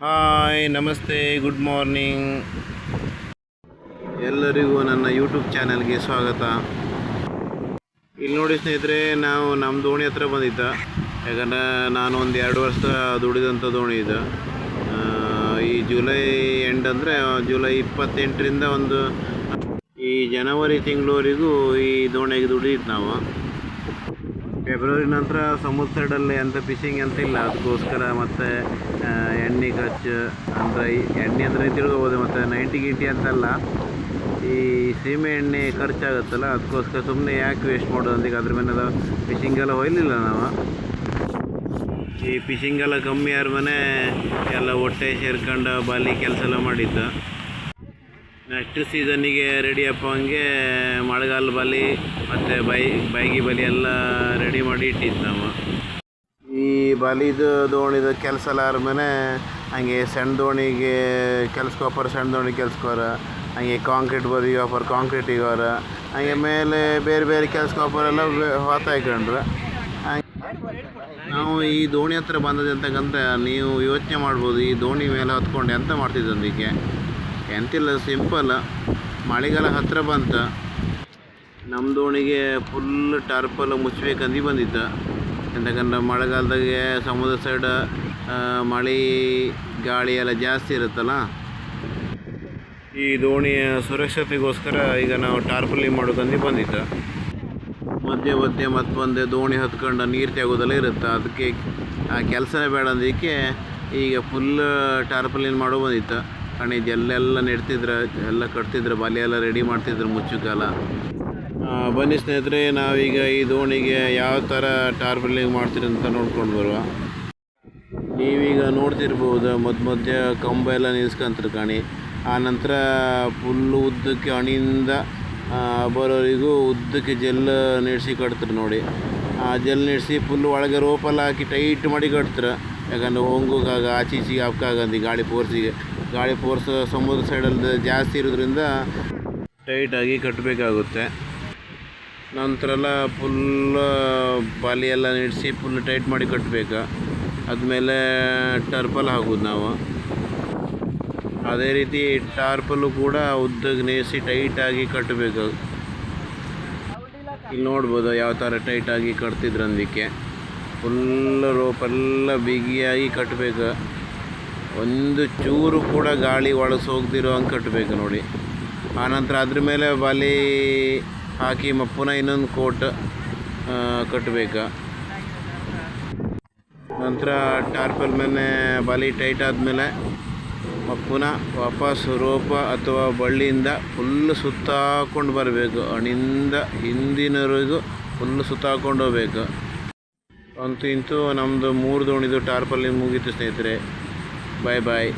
Hi, ನಮಸ್ತೆ, good morning. ಎಲ್ಲರಿಗೂ ನನ್ನ ಯೂಟ್ಯೂಬ್ ಚಾನಲ್ಗೆ ಸ್ವಾಗತ. ಇಲ್ಲಿ ನೋಡಿ ಸ್ನೇಹಿತರೆ, ನಾವು ನಮ್ಮ ದೋಣಿ ಹತ್ರ ಬಂದಿದ್ದ. ಯಾಕಂದರೆ ನಾನು ಒಂದು ಎರಡು ವರ್ಷ ದುಡಿದಂಥ ದೋಣಿ ಇದು. ಈ ಜುಲೈ ಎಂಡ್ ಅಂದರೆ, ಜುಲೈ ಇಪ್ಪತ್ತೆಂಟರಿಂದ ಒಂದು ಈ ಜನವರಿ ತಿಂಗಳವರೆಗೂ ಈ ದೋಣಿಗೆ ದುಡಿದಿದ್ದು ನಾವು. ಫೆಬ್ರವರಿ ನಂತರ ಸಮುದ್ರ ಸೈಡಲ್ಲಿ ಅಂತ ಫಿಶಿಂಗ್ ಅಂತ ಇಲ್ಲ. ಅದಕ್ಕೋಸ್ಕರ ಮತ್ತು ಎಣ್ಣೆ ಖರ್ಚು ಅಂದರೆ ಎಣ್ಣೆ ಅಂದರೆ ತಿಳ್ಕೊಬೋದು, ಮತ್ತು ನೈಂಟಿ ಗಿಂಟಿ ಅಂತಲ್ಲ, ಈ ಸೀಮೆ ಎಣ್ಣೆ ಖರ್ಚಾಗುತ್ತಲ್ಲ, ಅದಕ್ಕೋಸ್ಕರ ಸುಮ್ಮನೆ ಯಾಕೆ ವೇಸ್ಟ್ ಮಾಡೋದು ಅದ್ರ ಮೇಲೆ ಫಿಶಿಂಗ್ ಎಲ್ಲ ಹೊಯ್ಲಿಲ್ಲ ನಾವು. ಈ ಫಿಶಿಂಗ್ ಎಲ್ಲ ಕಮ್ಮಿ ಆದ್ರ ಮನೆ ಎಲ್ಲ ಹೊಟ್ಟೆ ಸೇರ್ಕೊಂಡು, ಬಾಲಿ ಕೆಲಸ ಎಲ್ಲ ಮಾಡಿದ್ದು. ನೆಕ್ಸ್ಟ್ ಸೀಸನ್ನಿಗೆ ರೆಡಿ ಹಂಗೆ ಮಳೆಗಾಲ ಬಲಿ, ಮತ್ತು ಬೈ, ಬೈಗಿ ಬಲಿ ಎಲ್ಲ ರೆಡಿ ಮಾಡಿ ಇಟ್ಟಿದ್ದು ನಾವು. ಈ ಬಲಿದು ದೋಣಿದು ಕೆಲಸ ಎಲ್ಲ ಆದ್ಮೇಲೆ ಹಂಗೆ ಸಣ್ಣ ದೋಣಿಗೆ ಕೆಲ್ಸಕ್ಕೋಪರ್ ಸಣ್ಣ ದೋಣಿ ಕೆಲ್ಸಕ್ಕೋರ ಹಂಗೆ ಕಾಂಕ್ರೀಟ್ ಬದಿಗೆ ಹೋಪರ್ ಕಾಂಕ್ರೀಟಿಗೆ ಹೋರ, ಹಂಗೆ ಮೇಲೆ ಬೇರೆ ಬೇರೆ ಕೆಲ್ಸಕ್ಕೋಪರ್ ಎಲ್ಲ ಹೊತ್ತಾಯ್ಕೊಂಡ್ರು ನಾವು ಈ ದೋಣಿ ಹತ್ರ ಬಂದದ್ದು ಅಂತಕ್ಕಂಥ ನೀವು ಯೋಚನೆ ಮಾಡ್ಬೋದು ಈ ದೋಣಿ ಮೇಲೆ ಹತ್ಕೊಂಡು ಎಂತ ಮಾಡ್ತಿದ್ದು ಅದಕ್ಕೆ ಎಂತಿಲ್ಲ ಸಿಂಪಲ್ ಮಳೆಗಾಲ ಹತ್ತಿರ ಬಂತ. ನಮ್ಮ ದೋಣಿಗೆ ಫುಲ್ ಟಾರ್ಪಲ್ ಮುಚ್ಚಬೇಕಂದು ಬಂದಿದ್ದ ಎಂತಕಂದ್ರೆ ಮಳೆಗಾಲದಾಗೆ ಸಮುದ್ರ ಸೈಡ್ ಮಳೆ, ಗಾಳಿ ಎಲ್ಲ ಜಾಸ್ತಿ ಇರುತ್ತಲ್ಲ? ಈ ದೋಣಿಯ ಸುರಕ್ಷತೆಗೋಸ್ಕರ ಈಗ ನಾವು ಟಾರ್ಪಲಿ ಮಾಡೋಕಂದು ಬಂದಿದ್ದ ಮಧ್ಯೆ ಮಧ್ಯೆ ಮತ್ತೆ ಬಂದೆ ದೋಣಿ ಹತ್ಕೊಂಡು ನೀರು ತೆಗೋದೆಲ್ಲ ಇರುತ್ತೆ. ಅದಕ್ಕೆ ಆ ಕೆಲಸನೇ ಬೇಡ ಅಂದಕ್ಕೆ ಈಗ ಫುಲ್ ಟಾರ್ಪಲಿನ್ ಮಾಡೋ ಬಂದಿತ್ತು. ಕಣಿ ಎಲ್ಲೆಲ್ಲ ನೆಡ್ತಿದ್ರು, ಎಲ್ಲ ಕಟ್ತಿದ್ರು ಬಲೆ ಎಲ್ಲ ರೆಡಿ ಮಾಡ್ತಿದ್ರು ಮುಚ್ಚುಕಾಲ ಕಾಲ ಬನ್ನಿ ಸ್ನೇಹಿತರೆ, ನಾವೀಗ ಈ ದೋಣಿಗೆ ಯಾವ ಥರ ಟಾರ್ಬಲಿಂಗ್ ಮಾಡ್ತೀರಿ ಅಂತ ನೋಡ್ಕೊಂಡು ಬರುವ. ನೀವೀಗ ನೋಡ್ತಿರ್ಬೋದು, ಮಧ್ಯ ಮಧ್ಯ ಕಂಬ ಎಲ್ಲ ನಿಲ್ಸ್ಕೊಂತಾರೆ ಕಣಿ. ಆ ನಂತರ ಫುಲ್ಲು ಉದ್ದಕ್ಕೆ ಅಣಿಯಿಂದ ಬರೋರಿಗೂ ಉದ್ದಕ್ಕೆ ಜೆಲ್ ನೆಡ್ಸಿ ಕಟ್ತಾರೆ ನೋಡಿ. ಆ ಜೆಲ್ ನೆಡ್ಸಿ ಫುಲ್ ಒಳಗೆ ರೋಪೆಲ್ಲ ಹಾಕಿ ಟೈಟ್ ಮಾಡಿ ಕಟ್ತಾರೆ. ಯಾಕಂದ್ರೆ ಹೊಂಗುಗಾಗ ಆಚೆ ಈಚೆಗೆ ಹಾಕಾಗಂದು ಗಾಳಿ ಪೋರ್ಸಿಗೆ. ಗಾಳಿ ಫೋರ್ಸ್ ಸಮುದ್ರ ಸೈಡಲ್ಲಿ ಜಾಸ್ತಿ ಇರೋದ್ರಿಂದ ಟೈಟಾಗಿ ಕಟ್ಟಬೇಕಾಗುತ್ತೆ ನಂತರ ಎಲ್ಲ ಫುಲ್ ಬಾಲಿ ಎಲ್ಲ ನಿಡಿಸಿ ಫುಲ್ ಟೈಟ್ ಮಾಡಿ ಕಟ್ಟಬೇಕು ಆದಮೇಲೆ ಟರ್ಪಲ್ ಹಾಕೋದು ನಾವು. ಅದೇ ರೀತಿ ಟಾರ್ಪಲ್ಲು ಕೂಡ ಉದ್ದಕ್ಕೆ ನೇಸಿ ಟೈಟಾಗಿ ಕಟ್ಟಬೇಕು ಇಲ್ಲಿ ನೋಡ್ಬೋದು ಯಾವ ಥರ ಟೈಟಾಗಿ ಕಟ್ತಿದ್ರು ಅಂದಕ್ಕೆ. ಫುಲ್ ರೋಪೆಲ್ಲ ಬಿಗಿಯಾಗಿ ಕಟ್ಟಬೇಕು ಒಂದು ಚೂರು ಕೂಡ ಗಾಳಿ ಒಳಸ ಹೋಗ್ದಿರೋ ಹಂಗೆ ಕಟ್ಟಬೇಕು ನೋಡಿ. ಆನಂತರ ಅದ್ರ ಮೇಲೆ ಬಲಿ ಹಾಕಿ ಮಪ್ಪುನ ಪುನಃ ಇನ್ನೊಂದು ಕೋಟ್ ಕಟ್ಟಬೇಕು ನಂತರ ಟಾರ್ಪಲ್ ಮೇಲೆ ಬಲಿ ಟೈಟ್ ಆದಮೇಲೆ ಮಪ್ಪುನ ವಾಪಸ್ ರೋಪ ಅಥವಾ ಬಳ್ಳಿಯಿಂದ ಫುಲ್ ಸುತ್ತಾಕೊಂಡು ಬರಬೇಕು. ಅಣಿಂದ ಹಿಂದಿನವರೆಗೂ ಫುಲ್ ಸುತ್ತಾಕೊಂಡು ಹೋಗ್ಬೇಕು. ಅಂತೂ ಇಂತೂ ನಮ್ಮದು ಮೂರು ದೋಣಿದು ಟಾರ್ಪಲ್ಲಿ ಮುಗೀತು ಸ್ನೇಹಿತರೆ. ಬಾಯ್ ಬಾಯ್